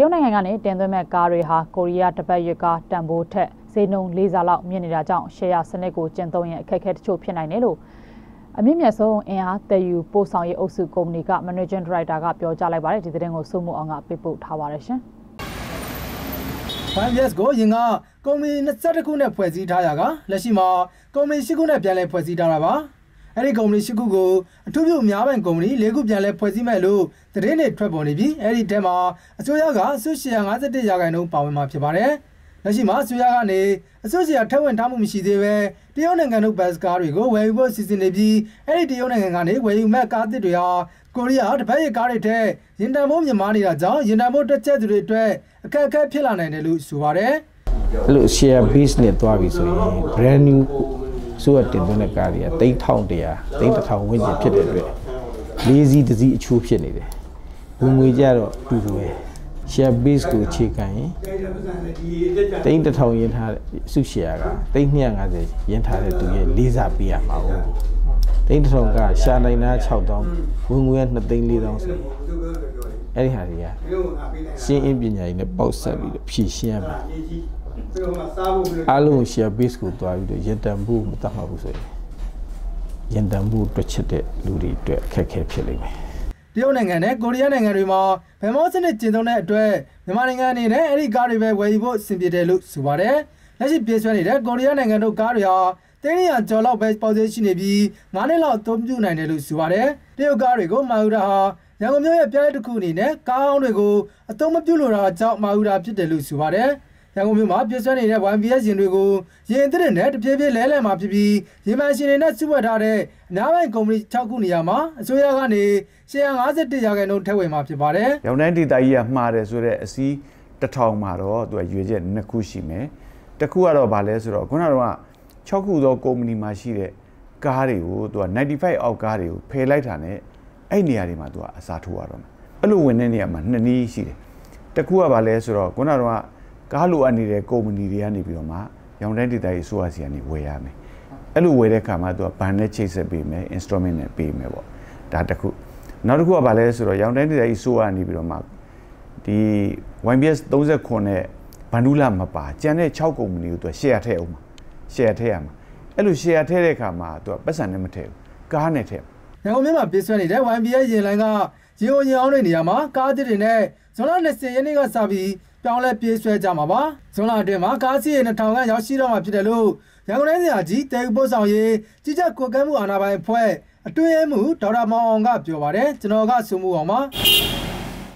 ရုတ်နိုင်ငံကနေတင်သွင်းမဲ့ကားတွေဟာကိုရီးယားတပတ်ရွက်ကားတန်ဖိုးထက်ဈေးနှုန်း၄ဆလောက်မြင့်နေတာကြောင့်ရှယ်ယာစနစ်ကိုကျင့်သုံးရင်အခက်အခဲတချို့ဖြစ်နိုင်တယ်လို့အမြင့်မြတ်ဆုံးအင်အားတည်ယူပို့ဆောင်ရေးအုပ်စုကုမ္ပဏီက Managing Director ကပြောကြားလိုက်ပါတယ်ဒီသတင်းကိုစုမှုအောင်ကပေးပို့ထားပါတယ်ရှင်။ YBS ကိုရင်ကကုမ္ပဏီ22ခုနဲ့ဖွဲ့စည်းထားရကလက်ရှိမှာကုမ္ပဏီ10ခုနဲ့ပြန်လည်ဖွဲ့စည်းထားတာပါ အဲ့ဒီကုမ္ပဏီ10ခုကိုအထူးပြုအများပိုင်ကုမ္ပဏီ၄ခုပြန်လည်ဖွဲ့စည်းမဲ့လို့သတင်းတွေထွက်ပေါ်နေပြီးအဲ့ဒီထဲမှာအစိုးရကအစုရှယ်ယာ51ရာခိုင်နှုန်းပါဝင်မှာဖြစ်ပါတယ်လက်ရှိမှာအစိုးရကနေအစိုးရထက်ဝင်ထားမှုမရှိသေးပဲတရုတ်နိုင်ငံတို့ဘတ်စကားတွေကိုဝယ်ယူဖို့စီစဉ်နေပြီးအဲ့ဒီတရုတ်နိုင်ငံကနေဝယ်ယူမဲ့ကားသစ်တွေဟာကိုရီးယားတပတ်ရဲ့ကားတွေထက်ရင်တန်ဖို့မြင့်မားနေတာကြောင့်ရင်တန်ဖို့တက်ချက်သူတွေအတွက်အခက်အခဲဖြစ်လာနိုင်တယ်လို့ဆိုပါတယ်အဲ့လို share base နဲ့တွားပြီဆိုရင် brand new ဆိုရတင်သွင်းတဲ့ကားတွေက3100 3000ဝန်းကျင်ဖြစ်တဲ့အတွက်လေးစီးတစ်စီးအချိုးဖြစ်နေတယ်ဝင်ငွေကြတော့တူတူပဲ share base ကိုအခြေခံရင်တိန်း1000ရင်းထားစု share ကတိန်း250ရင်းထားတဲ့သူရဲ့လေးစားပေးရမှာ哦တိန်း1000ကရှာနိုင်တာ6000ဝင်ငွေက2သိန်း4000ဆိုအဲ့ဒီဟာတွေကရှင်းအင်းပညာရေးနဲ့ပေါက်ဆက်ပြီးတော့ဖြည့်ရှင်းရမှာ အားလုံး share base ကိုတွားပြီးတော့ရန်တန်ဖို့မတတ်မှာဘူးဆိုရင်ရန်တန်ဖို့တွက်ချက်တဲ့လူတွေအတွက်အခက်အခဲဖြစ်လိမ့်မယ်တရုတ်နိုင်ငံနဲ့ကိုရီးယားနိုင်ငံတွေမှာဗမောစနစ်ကျင့်သုံးတဲ့အတွက်မြန်မာနိုင်ငံအနေနဲ့အဲ့ဒီကားတွေပဲဝယ်ယူဖို့အဆင်ပြေတယ်လို့ဆိုပါတယ်။လက်ရှိပြေးဆွဲနေတဲ့ကိုရီးယားနိုင်ငံတို့ကားတွေဟာတင်းရကျော်လောက်ပဲပေါက်သေးရှိနေပြီး9နှစ်လောက်အသုံးပြုနိုင်တယ်လို့ဆိုပါတယ်။တရုတ်ကားတွေကိုမာယူရာဟာရန်ကုန်မြို့ရဲ့ပြိုင်တစ်ခုအနေနဲ့ကားအောင်တွေကိုအသုံးမပြုလို့တာကြောင့်မာယူရာဖြစ်တယ်လို့ဆိုပါတယ်။ ရန်ကုန်မြို့မှာပြည့်စွဲနေတဲ့ YBS ရင်တွေကိုရင်သစ်တွေနဲ့တပြေးပြေးလဲလှယ်မှာဖြစ်ပြီးရေမန်ရှင်တွေနဲ့စုဝတ်ထားတဲ့အများပိုင်းကုမ္ပဏီ6ခုနေရာမှာအစိုးရကနေ151ရာခိုင်နှုန်းထည့်ဝင်မှာဖြစ်ပါတယ်။ရောင်တန်းဒေတာကြီးကမှားတယ်ဆိုတော့အစည်းတစ်ထောင်မှာတော့သူကရွေချက်နှစ်ခုရှိမယ်။တစ်ခုကတော့ဗာလဲဆိုတော့ခုနကတော့6ခုသောကုမ္ပဏီမှာရှိတဲ့ကားတွေကိုသူက95အောက်ကားတွေကိုဖယ်လိုက်တာနဲ့အဲ့နေရာတွေမှာသူကအစားထိုးရတော့မယ်။အဲ့လိုဝင်တဲ့နေရာမှာနှစ်နည်းရှိတယ်။တစ်ခုကဗာလဲဆိုတော့ခုနကတော့ ကားလိုအပ်နေတဲ့ကုမ္ပဏီတွေကနေပြီးတော့မှရောင်တန်းဒေတာကြီးဆိုရစီကနေဝယ်ရမယ်အဲ့လိုဝယ်တဲ့ခါမှာသူကဘန်နဲ့ချိတ်ဆက်ပေးမယ် instrument နဲ့ပေးမယ်ပေါ့ဒါတစ်ခုနောက်တစ်ခုကဘာလဲဆိုတော့ရောင်တန်းဒေတာကြီးဆိုရနေပြီးတော့မှဒီ YBS 39နဲ့ဘန်ဒူလာမပါကျန်တဲ့6ကုမ္ပဏီကိုသူက share ထည့်အောင်ပါ share ထည့်ရမှာအဲ့လို share ထည့်တဲ့ခါမှာသူကပတ်စံနဲ့မထည့်ဘူးကားနဲ့ထည့်ရန်ကုန်မြို့မှာပြေးဆွဲနေတဲ့ YBS ရင်လိုင်းကရေအိုရင်အောင်တဲ့နေရာမှာကားသစ်တွေနဲ့ဇွန်လ20ရက်နေ့ကစပြီး ပြောင်းလဲပြေးဆွဲကြမှာပါဇွန်လအတွင်းမှာကားစီးရေ2000ခန့်ရောက်ရှိတော့မှာဖြစ်တယ်လို့ရန်ကုန်တိုင်းစရာကြီးတဲပို့ဆောင်ရေးကြီးကြပ်ကွက်ကမ်းမှုအာဏာပိုင်အဖွဲ့အတွင်းမှုဒေါက်တာမောင်အောင်ကပြောပါတယ်ကျွန်တော်ကစုမှုအောင်ပါ